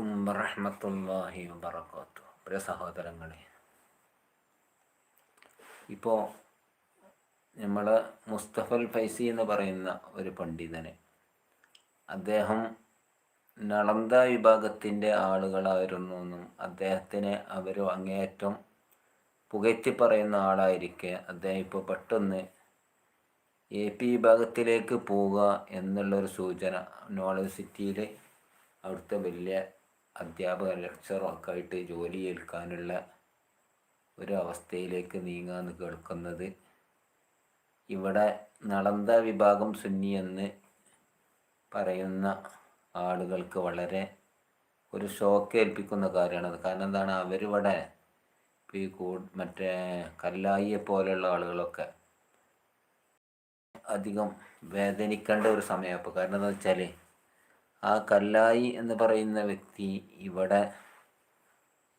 അലൈക്കും വറഹമത്തല്ലാഹി വബർക്കാത്തു പ്രിയ സഹോദരങ്ങളെ ഇപ്പോൾ നമ്മൾ മുസ്തഫൽ ഫൈസി എന്ന് പറയുന്ന ഒരു പണ്ഡിതനെ അദ്ദേഹം നളന്ത വിഭാഗത്തിന്റെ ആളുകളായിരുന്നു എന്നും അദ്ദേഹത്തിനെ അവർ അങ്ങേയറ്റം പുകഴ്ത്തി പറയുന്ന ആളായിരിക്കെ അദ്ദേഹം ഇപ്പോൾ പെട്ടെന്ന് എ പി വിഭാഗത്തിലേക്ക് പോവുക എന്നുള്ളൊരു സൂചന നോളജ് സിറ്റിയിൽ അവിടുത്തെ വലിയ അധ്യാപക ലെക്ചറൊക്കെ ആയിട്ട് ജോലി ഏൽക്കാനുള്ള ഒരു അവസ്ഥയിലേക്ക് നീങ്ങാന്ന് കേൾക്കുന്നത് ഇവിടെ നളന്ത വിഭാഗം സുന്നി എന്ന് പറയുന്ന ആളുകൾക്ക് വളരെ ഒരു ഷോക്ക് ഏൽപ്പിക്കുന്ന കാര്യമാണത്. കാരണം എന്താണ്? അവരിവിടെ ഈ കൂ മറ്റേ കല്ലായിയെ പോലെയുള്ള ആളുകളൊക്കെ അധികം വേദനിക്കേണ്ട ഒരു സമയം അപ്പോൾ കാരണം എന്താ വെച്ചാൽ ആ കല്ലായി എന്ന് പറയുന്ന വ്യക്തി ഇവിടെ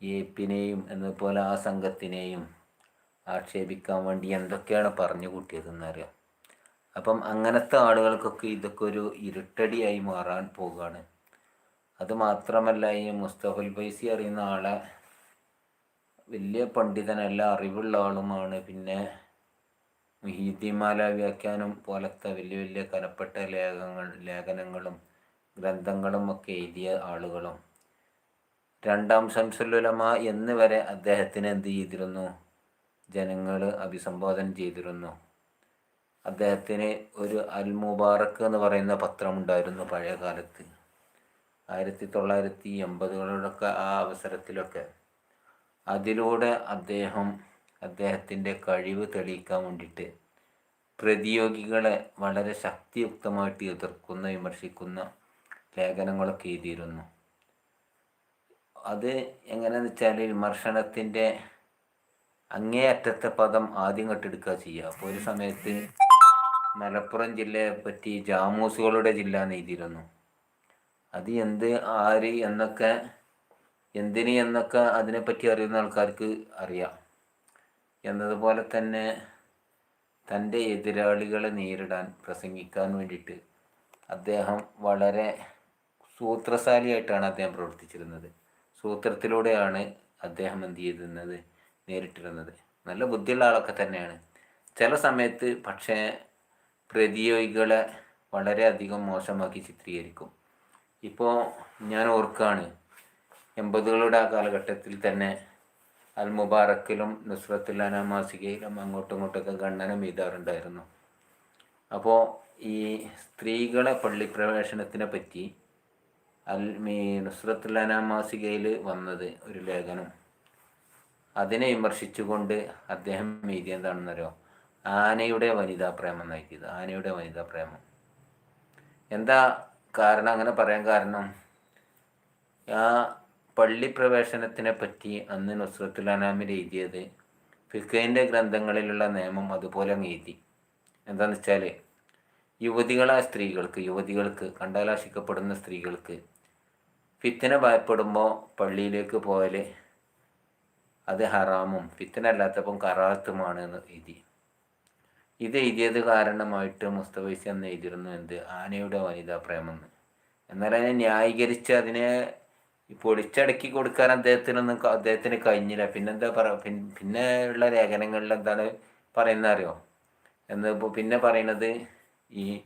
ഏപ്പിനെയും എന്നതുപോലെ ആ സംഘത്തിനെയും ആക്ഷേപിക്കാൻ വേണ്ടി എന്തൊക്കെയാണ് പറഞ്ഞു കൂട്ടിയതെന്നറിയാം അപ്പം അങ്ങനത്തെ ആളുകൾക്കൊക്കെ ഇതൊക്കെ ഒരു ഇരുട്ടടിയായി മാറാൻ പോവുകയാണ്. അത് മാത്രമല്ല ഈ മുസ്തഫുൽ ബൈസി അറിയുന്ന ആളെ വലിയ പണ്ഡിതനല്ല അറിവുള്ള ആളുമാണ്. പിന്നെ മുഹീദ്ദിമാല വ്യാഖ്യാനം പോലത്തെ വലിയ വലിയ കനപ്പെട്ട ലേഖങ്ങൾ ലേഖനങ്ങളും ഗ്രന്ഥങ്ങളും ഒക്കെ എഴുതിയ ആളുകളും. രണ്ടാം ശംസുലുലമ എന്ന് വരെ അദ്ദേഹത്തിന് എന്ത് ചെയ്തിരുന്നു? ജനങ്ങൾ അഭിസംബോധന ചെയ്തിരുന്നു. അദ്ദേഹത്തിന് ഒരു അൽ മുബാറക്ക് എന്ന് പറയുന്ന പത്രമുണ്ടായിരുന്നു പഴയ കാലത്ത്. ആയിരത്തി തൊള്ളായിരത്തി എൺപതുകളിലൊക്കെ ആ അവസരത്തിലൊക്കെ. അതിലൂടെ അദ്ദേഹം അദ്ദേഹത്തിന്റെ കഴിവ് തെളിയിക്കാൻ വേണ്ടിയിട്ട് പ്രതിയോഗികളെ വളരെ ശക്തിയുക്തമായിട്ട് എതിർക്കുന്ന വിമർശിക്കുന്ന ലേഖനങ്ങളൊക്കെ എഴുതിയിരുന്നു. അത് എങ്ങനെയെന്ന് വെച്ചാൽ വിമർശനത്തിന്റെ അങ്ങേയറ്റത്തെ പദം ആദ്യം കെട്ടെടുക്കുക ചെയ്യുക അപ്പോൾ ഒരു സമയത്ത് മലപ്പുറം ജില്ലയെ പറ്റി ജാമൂസുകളുടെ ജില്ല എന്ന് എഴുതിയിരുന്നു. അത് എന്ത് ആര് എന്നൊക്കെ എന്തിന് എന്നൊക്കെ അതിനെപ്പറ്റി അറിയുന്ന ആൾക്കാർക്ക് അറിയാം. എന്നതുപോലെ തന്നെ തന്റെ എതിരാളികളെ നേരിടാൻ പ്രസംഗിക്കാൻ വേണ്ടിയിട്ട് അദ്ദേഹം വളരെ സൂത്രശാലിയായിട്ടാണ് അദ്ദേഹം പ്രവർത്തിച്ചിരുന്നത്. സൂത്രത്തിലൂടെയാണ് അദ്ദേഹം എന്ത് ചെയ്തിരുന്നത്? നേരിട്ടിരുന്നത്. നല്ല ബുദ്ധിയുള്ള ആളൊക്കെ തന്നെയാണ്. ചില സമയത്ത് പക്ഷേ പ്രതിയോഗികളെ വളരെയധികം മോശമാക്കി ചിത്രീകരിക്കും. ഇപ്പോൾ ഞാൻ ഓർക്കുകയാണ് എൺപതുകളുടെ ആ കാലഘട്ടത്തിൽ തന്നെ അൽ മുബാറക്കിലും നുസ്രത്തുൽ മാസികയിലും അങ്ങോട്ടും ഇങ്ങോട്ടൊക്കെ ഖണ്ഡനം എഴുതാറുണ്ടായിരുന്നു. അപ്പോൾ ഈ സ്ത്രീകളെ പള്ളിപ്രവേശനത്തിനെ പറ്റി അൽ മീ നുസ്രത്തുൽ മാസികയിൽ വന്നത് ഒരു ലേഖനം. അതിനെ വിമർശിച്ചുകൊണ്ട് അദ്ദേഹം എഴുതിയ എന്താണെന്നറിയോ? ആനയുടെ വനിതാ പ്രേമം നയിക്കുന്നത് ആനയുടെ വനിതാ പ്രേമം. എന്താ കാരണം? അങ്ങനെ പറയാൻ കാരണം ആ പള്ളി പ്രവേശനത്തിനെ പറ്റി അന്ന് നുസ്രത്തുൽ അനാമിൽ എഴുതിയത് ഫിഖൈന്റെ ഗ്രന്ഥങ്ങളിലുള്ള നിയമം അതുപോലെ അങ്ങ് എഴുതി. എന്താണെന്ന് വെച്ചാൽ യുവതികളായ സ്ത്രീകൾക്ക് യുവതികൾക്ക് കണ്ടാലാശിക്കപ്പെടുന്ന സ്ത്രീകൾക്ക് ഫിത്തന ഭയപ്പെടുമ്പോൾ പള്ളിയിലേക്ക് പോയാൽ അത് ഹറാമും ഫിത്തന അല്ലാത്തപ്പം കറാത്തുമാണ് എന്ന് എഴുതി. ഇത് എഴുതിയത് കാരണമായിട്ട് മുസ്തഫൈസി എന്ന് എഴുതിയിരുന്നു എന്ത്? ആനയുടെ വനിതാ പ്രേമം എന്ന്. എന്നാൽ അതിനെ ന്യായീകരിച്ച് അതിനെ പൊളിച്ചടക്കി കൊടുക്കാൻ അദ്ദേഹത്തിനൊന്നും അദ്ദേഹത്തിന് കഴിഞ്ഞില്ല. പിന്നെന്താ പറ പിന്നെ ഉള്ള ലേഖനങ്ങളിൽ എന്താണ് പറയുന്നത് അറിയോ? എന്ന് പിന്നെ പറയുന്നത് ഈ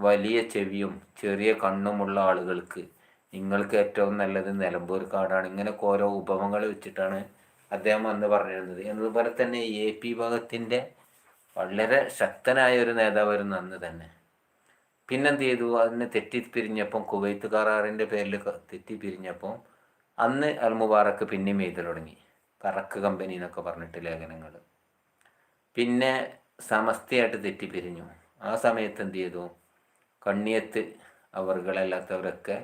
വലിയ ചെവിയും ചെറിയ കണ്ണുമുള്ള ആളുകൾക്ക് നിങ്ങൾക്ക് ഏറ്റവും നല്ലത് നിലമ്പൂർ കാടാണ്. ഇങ്ങനെയൊക്കെ ഓരോ ഉപമങ്ങൾ വെച്ചിട്ടാണ് അദ്ദേഹം അന്ന് പറഞ്ഞിരുന്നത്. എന്നതുപോലെ തന്നെ എ പി ഭാഗത്തിന്റെ വളരെ ശക്തനായ ഒരു നേതാവായിരുന്നു അന്ന് തന്നെ. പിന്നെന്ത് ചെയ്തു? അതിനെ തെറ്റിപ്പിരിഞ്ഞപ്പം കുവൈത്ത് കറാറിന്റെ പേരിൽ തെറ്റിപ്പിരിഞ്ഞപ്പം അന്ന് അൽ മുബാറക്ക് പിന്നെയും എഴുതി തുടങ്ങി. കറക്ക് കമ്പനി എന്നൊക്കെ പറഞ്ഞിട്ട് ലേഖനങ്ങൾ. പിന്നെ സമസ്തയായിട്ട് തെറ്റിപ്പിരിഞ്ഞു. ആ സമയത്ത് എന്ത് ചെയ്തു? കണ്ണിയത്ത് അവർകളല്ലാത്തവരൊക്കെ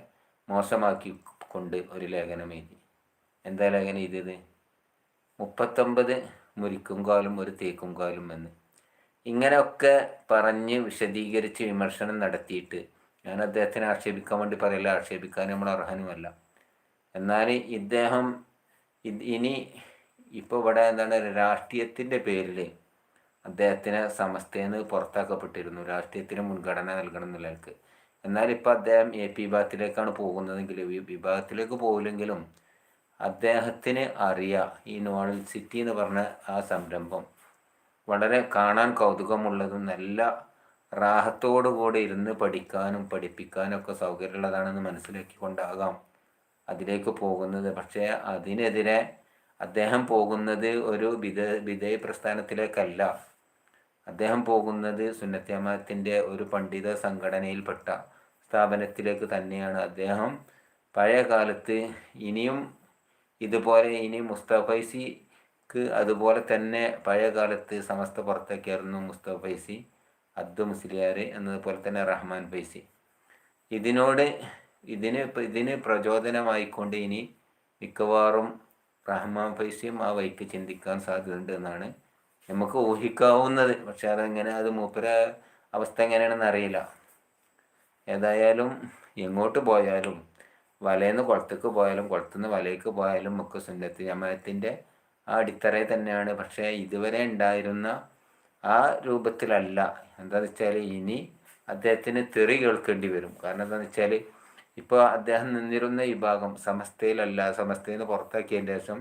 മോശമാക്കി കൊണ്ട് ഒരു ലേഖനം എഴുതി. എന്താ ലേഖനം എഴുതിയത്? മുപ്പത്തൊമ്പത് മുരിക്കും കാലും ഒരു തേക്കും കാലും എന്ന്. ഇങ്ങനെയൊക്കെ പറഞ്ഞ് വിശദീകരിച്ച് വിമർശനം നടത്തിയിട്ട് ഞാൻ അദ്ദേഹത്തിനെ ആക്ഷേപിക്കാൻ വേണ്ടി പറയില്ല. ആക്ഷേപിക്കാൻ നമ്മൾ അർഹനുമല്ല. എന്നാൽ ഇദ്ദേഹം ഇനി ഇപ്പോൾ ഇവിടെ എന്താണ് രാഷ്ട്രീയത്തിന്റെ പേരിൽ അദ്ദേഹത്തിന് സമസ്തയിൽ നിന്ന് പുറത്താക്കപ്പെട്ടിരുന്നു. രാഷ്ട്രീയത്തിന് മുൻഗണന നൽകണം എന്നുള്ളവർക്ക് എന്നാൽ ഇപ്പോൾ അദ്ദേഹം എ പി വിഭാഗത്തിലേക്കാണ് പോകുന്നതെങ്കിൽ വിഭാഗത്തിലേക്ക് പോകില്ലെങ്കിലും അദ്ദേഹത്തിന് അറിയാം ഈ നോവൽ സിറ്റി എന്ന് പറഞ്ഞ ആ സംരംഭം. വളരെ കാണാൻ കൗതുകമുള്ളതും നല്ല റാഹത്തോടു കൂടി ഇരുന്ന് പഠിക്കാനും പഠിപ്പിക്കാനും ഒക്കെ സൗകര്യമുള്ളതാണെന്ന് മനസ്സിലാക്കിക്കൊണ്ടാകാം അതിലേക്ക് പോകുന്നത്. പക്ഷേ അതിനെതിരെ അദ്ദേഹം പോകുന്നത് ഒരു വിധ വിധേയ പ്രസ്ഥാനത്തിലേക്കല്ല അദ്ദേഹം പോകുന്നത് സുന്നത്യമാത്തിന്റെ ഒരു പണ്ഡിത സംഘടനയിൽപ്പെട്ട സ്ഥാപനത്തിലേക്ക് തന്നെയാണ് അദ്ദേഹം. പഴയ കാലത്ത് ഇനിയും ഇതുപോലെ ഇനി മുസ്തഫൈസിക്ക് അതുപോലെ തന്നെ പഴയ കാലത്ത് സമസ്ത പുറത്തേക്കായിരുന്നു മുസ്തഫൈസി അബ്ദു മുസ്ലിയാർ എന്നതുപോലെ തന്നെ റഹ്മാൻ ഫൈസി. ഇതിനോട് ഇതിന് ഇതിന് പ്രചോദനമായിക്കൊണ്ട് ഇനി മിക്കവാറും റഹ്മാൻ ഫൈസിയും ആ വൈക്ക് ചിന്തിക്കാൻ സാധ്യതയുണ്ട് എന്നാണ് നമുക്ക് ഊഹിക്കാവുന്നത്. പക്ഷെ അതെങ്ങനെ അത് മൂപ്പര അവസ്ഥ എങ്ങനെയാണെന്ന് അറിയില്ല. ഏതായാലും എങ്ങോട്ട് പോയാലും വലയെന്ന് കുളത്തേക്ക് പോയാലും കുളത്തുനിന്ന് വലയ്ക്ക് പോയാലും മുക്കു സുന്നത്ത് ജമാഅത്തിന്റെ ആ അടിത്തറയിൽ തന്നെയാണ്. പക്ഷേ ഇതുവരെ ഉണ്ടായിരുന്ന ആ രൂപത്തിലല്ല. എന്താണെന്ന് വെച്ചാൽ ഇനി അദ്ദേഹത്തിന് തെറി കേൾക്കേണ്ടി വരും. കാരണം എന്താണെന്ന് വെച്ചാൽ ഇപ്പോൾ അദ്ദേഹം നിന്നിരുന്ന വിഭാഗം സമസ്തയിലല്ല സമസ്തയിൽ നിന്ന് പുറത്താക്കിയതിന് ശേഷം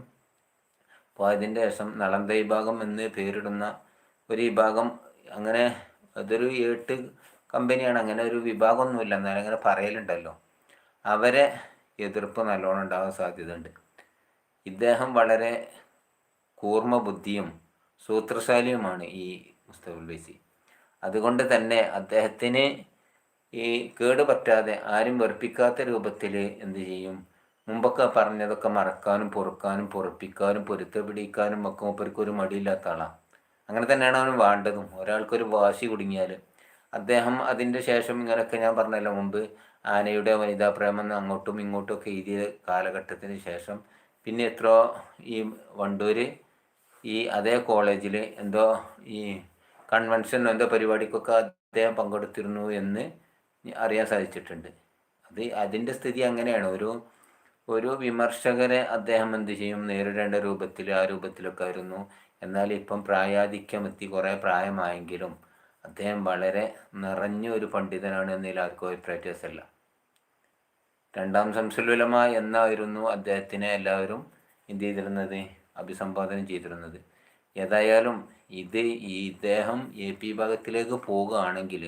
പോയതിന്റെ ശേഷം നളന്ത വിഭാഗം എന്ന് പേരിടുന്ന ഒരു വിഭാഗം അങ്ങനെ അതൊരു ഏട്ട് കമ്പനിയാണ്. അങ്ങനെ ഒരു വിഭാഗമൊന്നുമില്ല. എന്നാലും അങ്ങനെ പറയലുണ്ടല്ലോ. അവരെ എതിർപ്പ് നല്ലോണം ഉണ്ടാകാൻ സാധ്യതയുണ്ട്. ഇദ്ദേഹം വളരെ കൂർമ്മ ബുദ്ധിയും സൂത്രശാലിയുമാണ് ഈ മുസ്തഫുൽ ബൈസി. അതുകൊണ്ട് തന്നെ അദ്ദേഹത്തിന് ഈ കേട് പറ്റാതെ ആരും വെറുപ്പിക്കാത്ത രൂപത്തിൽ എന്ത് ചെയ്യും? മുമ്പൊക്കെ പറഞ്ഞതൊക്കെ മറക്കാനും പൊറുക്കാനും പൊറപ്പിക്കാനും പൊരുത്തപിടിക്കാനും ഒക്കെ മൂപ്പർക്ക് ഒരു മടിയില്ലാത്ത ആളാണ് അങ്ങനെ തന്നെയാണ് അവന് വേണ്ടതും. ഒരാൾക്കൊരു വാശി കുടുങ്ങിയാൽ അദ്ദേഹം അതിന്റെ ശേഷം ഇങ്ങനെയൊക്കെ ഞാൻ പറഞ്ഞല്ലോ മുമ്പ് ആനയുടെ വനിതാ പ്രേമം അങ്ങോട്ടും ഇങ്ങോട്ടും ഒക്കെ എഴുതിയ കാലഘട്ടത്തിന് ശേഷം പിന്നെ എത്രയോ ഈ വണ്ടൂർ ഈ അതേ കോളേജിൽ എന്തോ ഈ കൺവെൻഷനോ എന്തോ പരിപാടിക്കൊക്കെ അദ്ദേഹം പങ്കെടുത്തിരുന്നു എന്ന് അറിയാൻ സാധിച്ചിട്ടുണ്ട്. അത് അതിന്റെ സ്ഥിതി അങ്ങനെയാണ്. ഒരു ഒരു വിമർശകരെ അദ്ദേഹം എന്ത് ചെയ്യും? നേരിടേണ്ട രൂപത്തിൽ ആ രൂപത്തിലൊക്കെ ആയിരുന്നു. എന്നാൽ ഇപ്പം പ്രായാധിക്യമെത്തി കുറേ പ്രായമായെങ്കിലും അദ്ദേഹം വളരെ നിറഞ്ഞ ഒരു പണ്ഡിതനാണ് എന്നതിൽ ആർക്കും അഭിപ്രായത്തിയല്ല രണ്ടാം സംസുലുലമ എന്നായിരുന്നു അദ്ദേഹത്തിനെ എല്ലാവരും എന്ത് ചെയ്തിരുന്നത്? അഭിസംബോധന ചെയ്തിരുന്നത്. ഏതായാലും ഇത് ഇദ്ദേഹം എ പി ഭാഗത്തിലേക്ക് പോവുകയാണെങ്കിൽ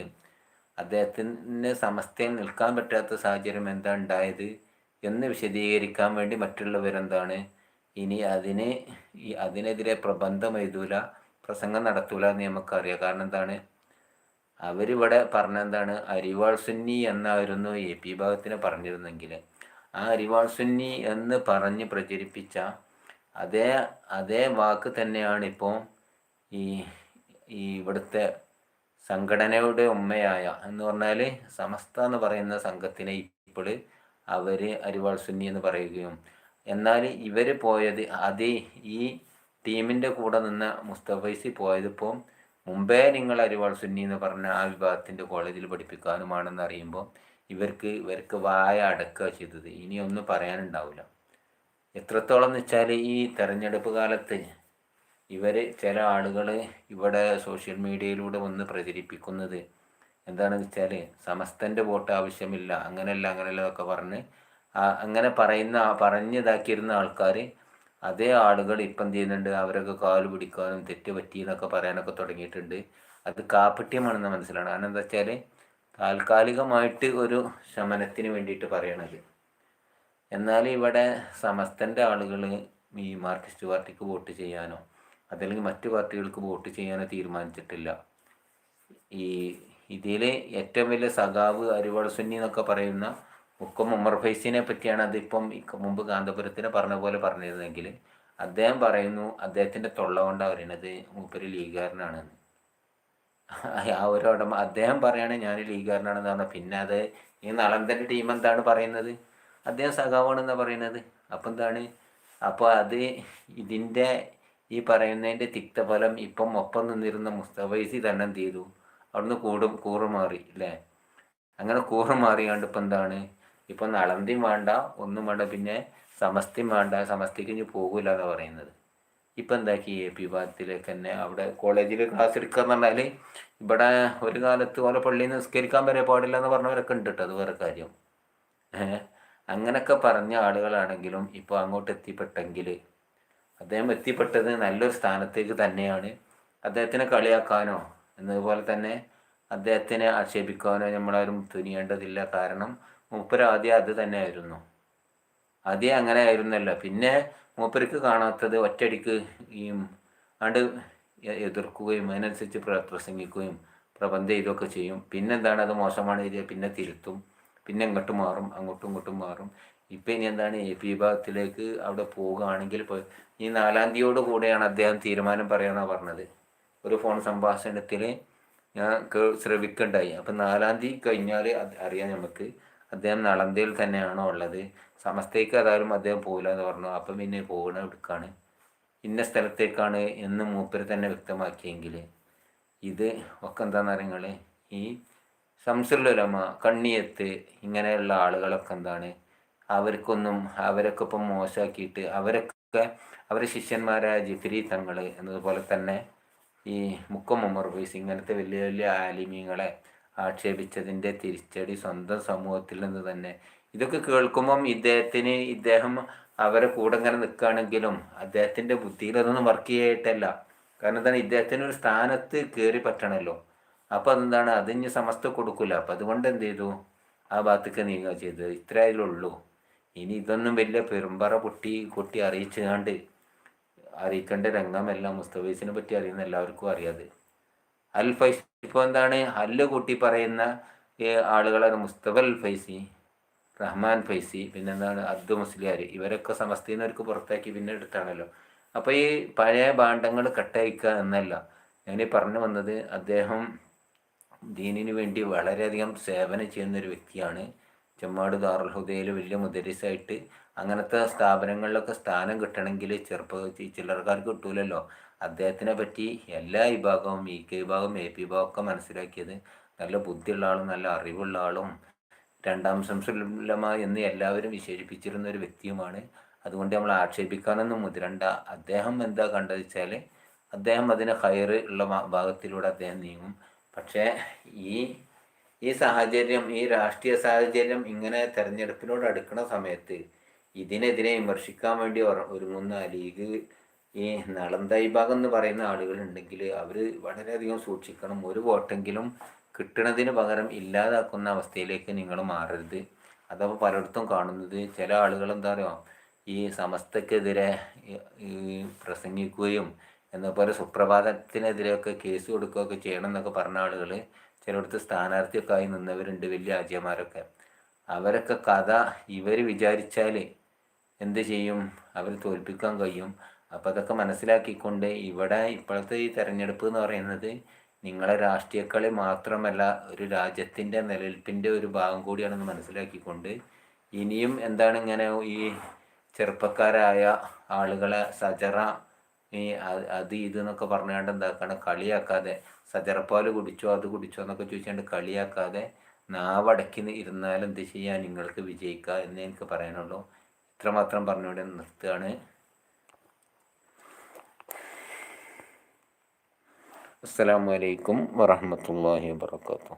അദ്ദേഹത്തിന് സമസ്തയിൽ നിൽക്കാൻ പറ്റാത്ത സാഹചര്യം എന്താ ഉണ്ടായത്? എന്ന് വിശദീകരിക്കാൻ വേണ്ടി മറ്റുള്ളവരെന്താണ്? ഇനി അതിന് ഈ അതിനെതിരെ പ്രബന്ധം എഴുതൂല പ്രസംഗം നടത്തൂല എന്ന് നമുക്കറിയാം. കാരണം എന്താണ്? അവരിവിടെ പറഞ്ഞെന്താണ് അരിവാൾ സുന്നി എന്നായിരുന്നു എ പി ഭാഗത്തിന് പറഞ്ഞിരുന്നെങ്കിൽ. ആ അരിവാൾ സുന്നി എന്ന് പറഞ്ഞ് പ്രചരിപ്പിച്ച അതേ അതേ വാക്ക് തന്നെയാണ് ഇപ്പോൾ ഈ ഈ ഇവിടുത്തെ സംഘടനയുടെ ഉമ്മയായ എന്ന് പറഞ്ഞാൽ സമസ്ത എന്ന് പറയുന്ന സംഘത്തിനെ ഇപ്പോൾ അവർ അരിവാൾ സുന്നി എന്ന് പറയുകയും. എന്നാൽ ഇവർ പോയത് അതേ ഈ ടീമിന്റെ കൂടെ നിന്ന് മുസ്തഫൈസി പോയതിപ്പോൾ മുമ്പേ നിങ്ങൾ അരിവാൾ സുന്നി എന്ന് പറഞ്ഞ ആ വിഭാഗത്തിന്റെ കോളേജിൽ പഠിപ്പിക്കാനുമാണെന്ന് അറിയുമ്പോൾ ഇവർക്ക് ഇവർക്ക് വായ അടക്കുക ചെയ്തത്. ഇനി ഒന്നും പറയാനുണ്ടാവില്ല എത്രത്തോളം എന്ന് വെച്ചാൽ ഈ തെരഞ്ഞെടുപ്പ് കാലത്ത് ഇവർ ചില ആളുകൾ ഇവിടെ സോഷ്യൽ മീഡിയയിലൂടെ വന്ന് പ്രചരിപ്പിക്കുന്നത് എന്താണെന്ന് വെച്ചാൽ സമസ്തന്റെ വോട്ട് ആവശ്യമില്ല അങ്ങനെയല്ല അങ്ങനെയല്ല എന്നൊക്കെ പറഞ്ഞ് അങ്ങനെ പറയുന്ന പറഞ്ഞിതാക്കിയിരുന്ന ആൾക്കാർ അതേ ആളുകൾ ഇപ്പം എന്ത് ചെയ്യുന്നുണ്ട്? അവരൊക്കെ കാൽ പിടിക്കാനും തെറ്റ് പറ്റി എന്നൊക്കെ പറയാനൊക്കെ തുടങ്ങിയിട്ടുണ്ട്. അത് കാപ്പട്യമാണെന്ന് മനസ്സിലാണ്. കാരണം എന്താ വെച്ചാൽ താൽക്കാലികമായിട്ട് ഒരു ശമനത്തിന് വേണ്ടിയിട്ട് പറയണത്. എന്നാൽ ഇവിടെ സമസ്തന്റെ ആളുകൾ ഈ മാർക്സിസ്റ്റ് പാർട്ടിക്ക് വോട്ട് ചെയ്യാനോ അതല്ലെങ്കിൽ മറ്റു പാർട്ടികൾക്ക് വോട്ട് ചെയ്യാനോ തീരുമാനിച്ചിട്ടില്ല. ഈ ഇതിൽ ഏറ്റവും വലിയ സഖാവ് അരിവാൾ സുന്നി എന്നൊക്കെ പറയുന്ന മുക്കം ഉമർ ഫൈസിനെ പറ്റിയാണ് അതിപ്പം മുമ്പ് കാന്തപുരത്തിന് പറഞ്ഞ പോലെ പറഞ്ഞിരുന്നെങ്കിൽ അദ്ദേഹം പറയുന്നു അദ്ദേഹത്തിന്റെ തൊള്ള കൊണ്ടാണ് പറയുന്നത് മൂപ്പര് ലീഗുകാരനാണെന്ന് ആ ഒരു ഉടമ അദ്ദേഹം പറയുകയാണെങ്കിൽ ഞാൻ ലീഗുകാരനാണെന്ന് പറഞ്ഞാൽ പിന്നെ അത് ഈ നളന്തന്റെ ടീം എന്താണ് പറയുന്നത്? അദ്ദേഹം സഖാവാണെന്നാണ് പറയുന്നത്. അപ്പം എന്താണ്? അപ്പോൾ അത് ഇതിന്റെ ഈ പറയുന്നതിന്റെ തിക്തഫലം ഇപ്പം ഒപ്പം നിന്നിരുന്ന മുസ്തഫൈസി തന്നെ എന്ത് ചെയ്തു? അവിടുന്ന് കൂടും കൂറുമാറി അല്ലേ? അങ്ങനെ കൂറുമാറിയാണ്ട് ഇപ്പം എന്താണ്? ഇപ്പം നളന്തിയും വേണ്ട ഒന്നും വേണ്ട പിന്നെ സമസ്തിയും വേണ്ട സമസ്തിക്ക് ഇനി പോകില്ല എന്നാണ് പറയുന്നത്. ഇപ്പം എന്താക്കി? എ പി വിഭാഗത്തിലേക്ക് തന്നെ അവിടെ കോളേജിൽ ക്ലാസ് എടുക്കുക എന്ന് പറഞ്ഞാൽ ഇവിടെ ഒരു കാലത്ത് ഓരോ പള്ളിയിൽ നിസ്കരിക്കാൻ വരെ പാടില്ല എന്ന് പറഞ്ഞവരൊക്കെ ഉണ്ട് കേട്ടോ അത് വേറെ കാര്യം. അങ്ങനെയൊക്കെ പറഞ്ഞ ആളുകളാണെങ്കിലും ഇപ്പോൾ അങ്ങോട്ട് എത്തിപ്പെട്ടെങ്കിൽ അദ്ദേഹം എത്തിപ്പെട്ടത് നല്ലൊരു സ്ഥാനത്തേക്ക് തന്നെയാണ്. അദ്ദേഹത്തിനെ കളിയാക്കാനോ എന്നതുപോലെ തന്നെ അദ്ദേഹത്തിനെ ആക്ഷേപിക്കാനോ നമ്മളാരും തുനിയേണ്ടതില്ല. കാരണം മൂപ്പര് ആദ്യം അത് തന്നെയായിരുന്നു. ആദ്യം അങ്ങനെ ആയിരുന്നല്ലോ. പിന്നെ മൂപ്പർക്ക് കാണാത്തത് ഒറ്റയടിക്ക് ഈ ആണ്ട് എതിർക്കുകയും അതിനനുസരിച്ച് പ്ര പ്രസംഗിക്കുകയും പ്രബന്ധം ഇതൊക്കെ ചെയ്യും. പിന്നെന്താണ് അത് മോശമാണ് എഴുതിയ പിന്നെ തിരുത്തും. പിന്നെ ഇങ്ങോട്ട് മാറും അങ്ങോട്ടും ഇങ്ങോട്ടും മാറും. ഇപ്പം ഇനി എന്താണ് എ പി വിഭാഗത്തിലേക്ക് അവിടെ പോവുകയാണെങ്കിൽ ഈ നാലാം തീയതിയോട് കൂടെയാണ് അദ്ദേഹം തീരുമാനം പറയാനാണ് പറഞ്ഞത്. ഒരു ഫോൺ സംഭാഷണത്തിൽ ഞാൻ ശ്രവിക്കണ്ടായി അപ്പം നാലാം തീയതി കഴിഞ്ഞാൽ അറിയാം നമുക്ക് അദ്ദേഹം നളന്തയിൽ തന്നെയാണോ ഉള്ളത്. സമസ്തയ്ക്ക് അതായാലും അദ്ദേഹം പോകില്ല എന്ന് പറഞ്ഞു. അപ്പം പിന്നെ പോകണ എടുക്കാണ്. ഇന്ന സ്ഥലത്തേക്കാണ് എന്ന് മൂപ്പര് തന്നെ വ്യക്തമാക്കിയെങ്കിൽ ഇത് ഒക്കെ എന്താണെന്ന് അറിയങ്ങൾ ഈ സംസുലുലമ കണ്ണിയത്ത് ഇങ്ങനെയുള്ള ആളുകളൊക്കെ എന്താണ്? അവർക്കൊന്നും അവരൊക്കെ ഇപ്പം മോശമാക്കിയിട്ട് അവരൊക്കെ അവരെ ശിഷ്യന്മാരായ ജിഫിരി തങ്ങൾ എന്നതുപോലെ തന്നെ ഈ മുക്കം ഉമർ ഫൈസ് ഇങ്ങനത്തെ വലിയ വലിയ ആലിമീങ്ങളെ ആക്ഷേപിച്ചതിന്റെ തിരിച്ചടി സ്വന്തം സമൂഹത്തിൽ നിന്ന് തന്നെ. ഇതൊക്കെ കേൾക്കുമ്പം ഇദ്ദേഹത്തിന് ഇദ്ദേഹം അവരെ കൂടെ ഇങ്ങനെ നിൽക്കുകയാണെങ്കിലും അദ്ദേഹത്തിന്റെ ബുദ്ധിയിൽ അതൊന്നും വർക്ക് ചെയ്യായിട്ടല്ല കാരണം തന്നെ ഇദ്ദേഹത്തിന് ഒരു സ്ഥാനത്ത് കയറി പറ്റണമല്ലോ അപ്പോൾ അതെന്താണ്? അതിന് സമസ്ത കൊടുക്കില്ല അപ്പം അതുകൊണ്ട് എന്ത് ചെയ്തു? ആ ഭാഗത്തേക്ക് നീങ്ങുക ചെയ്തത് ഇത്രയേ ഉള്ളൂ. ഇനി ഇതൊന്നും വലിയ പെരുമ്പറ പൊട്ടി കൊട്ടി അറിയിച്ചുകൊണ്ട് അറിയിക്കേണ്ട രംഗമല്ല മുസ്തഫീസിനെ പറ്റി അറിയുന്ന എല്ലാവർക്കും അറിയാതെ. അൽ ഫൈസ് ഇപ്പോൾ എന്താണ്? അല്ല് കൂട്ടി പറയുന്ന ആളുകളാണ് മുസ്തഫ അൽ ഫൈസി റഹ്മാൻ ഫൈസി പിന്നെന്താണ് അബ്ദു മുസ്ലിയാർ ഇവരൊക്കെ സമസ്തീനവർക്ക് പുറത്താക്കി പിന്നെ എടുത്താണല്ലോ. അപ്പോൾ ഈ പഴയ ഭാണ്ഡങ്ങൾ കട്ടയക്കുക എന്നല്ല. ഞാൻ പറഞ്ഞു വന്നത് അദ്ദേഹം ദീനിന് വേണ്ടി വളരെയധികം സേവനം ചെയ്യുന്ന ഒരു വ്യക്തിയാണ്. ചെമ്മാട് ദാറുൽ ഹുദയിൽ വലിയ മുദരിസായിട്ട് അങ്ങനത്തെ സ്ഥാപനങ്ങളിലൊക്കെ സ്ഥാനം കിട്ടണമെങ്കിൽ ചെറുപ്പ ചില്ലറക്കാർക്ക് കിട്ടൂലല്ലോ. അദ്ദേഹത്തിനെ പറ്റി എല്ലാ വിഭാഗവും ഇ കെ വിഭാഗം എ പി വിഭാഗം ഒക്കെ മനസ്സിലാക്കിയത് നല്ല ബുദ്ധിയുള്ള ആളും നല്ല അറിവുള്ള ആളും രണ്ടാം സംസുലമ എന്ന് എല്ലാവരും വിശേഷിപ്പിച്ചിരുന്ന ഒരു വ്യക്തിയുമാണ്. അതുകൊണ്ട് നമ്മൾ ആക്ഷേപിക്കാനൊന്നും മുതിരണ്ട. അദ്ദേഹം എന്താ കണ്ടത് വെച്ചാൽ അദ്ദേഹം അതിന് ഹയർ ഉള്ള ഭാഗത്തിലൂടെ അദ്ദേഹം നീങ്ങും. പക്ഷേ ഈ ഈ സാഹചര്യം ഈ രാഷ്ട്രീയ സാഹചര്യം ഇങ്ങനെ തെരഞ്ഞെടുപ്പിനോട് അടുക്കുന്ന സമയത്ത് ഇതിനെതിരെ വിമർശിക്കാൻ വേണ്ടി ഒര- ഒരുങ്ങുന്ന ലീഗ് ഈ നളന്ത വിഭാഗം എന്ന് പറയുന്ന ആളുകളുണ്ടെങ്കിൽ അവർ വളരെയധികം സൂക്ഷിക്കണം. ഒരു വോട്ടെങ്കിലും കിട്ടുന്നതിന് പകരം ഇല്ലാതാക്കുന്ന അവസ്ഥയിലേക്ക് നിങ്ങൾ മാറരുത്. അതപ്പോൾ പലയിടത്തും കാണുന്നത്. ചില ആളുകൾ എന്താ പറയുക ഈ സമസ്തക്കെതിരെ ഈ- പ്രസംഗിക്കുകയും എന്നപോലെ സുപ്രഭാതത്തിനെതിരെയൊക്കെ കേസ് കൊടുക്കുകയൊക്കെ ചെയ്യണം എന്നൊക്കെ പറഞ്ഞ ആളുകൾ ചിലയിടത്ത് സ്ഥാനാർത്ഥിയൊക്കെ ആയി നിന്നവരുണ്ട് വലിയ ആജ്യമാരൊക്കെ അവരൊക്കെ കഥ ഇവർ വിചാരിച്ചാൽ എന്ത് ചെയ്യും? അവർ തോൽപ്പിക്കാൻ കഴിയും. അപ്പോൾ അതൊക്കെ മനസ്സിലാക്കിക്കൊണ്ട് ഇവിടെ ഇപ്പോഴത്തെ ഈ തെരഞ്ഞെടുപ്പ് എന്ന് പറയുന്നത് നിങ്ങളെ രാഷ്ട്രീയക്കളി മാത്രമല്ല ഒരു രാജ്യത്തിന്റെ നിലനിൽപ്പിന്റെ ഒരു ഭാഗം കൂടിയാണെന്ന് മനസ്സിലാക്കിക്കൊണ്ട് ഇനിയും എന്താണ് ഇങ്ങനെ ഈ ചെറുപ്പക്കാരായ ആളുകളെ സജറ ഈ അത് ഇത് എന്നൊക്കെ പറഞ്ഞുകൊണ്ട് എന്താക്കണം? കളിയാക്കാതെ സജറപ്പാൽ കുടിച്ചോ അത് കുടിച്ചോ എന്നൊക്കെ ചോദിച്ചുകൊണ്ട് കളിയാക്കാതെ നാവടക്കി ഇരുന്നാൽ എന്ത് ചെയ്യാൻ നിങ്ങൾക്ക് വിജയിക്കുക എന്നേ എനിക്ക് പറയാനുള്ളൂ. ഇത്രമാത്രം പറഞ്ഞുകൊണ്ട് നിർത്തുകയാണ്. അസ്സലാമു അലൈക്കും വറഹ്മത്തുള്ളാഹി വാബർക്കാത്തു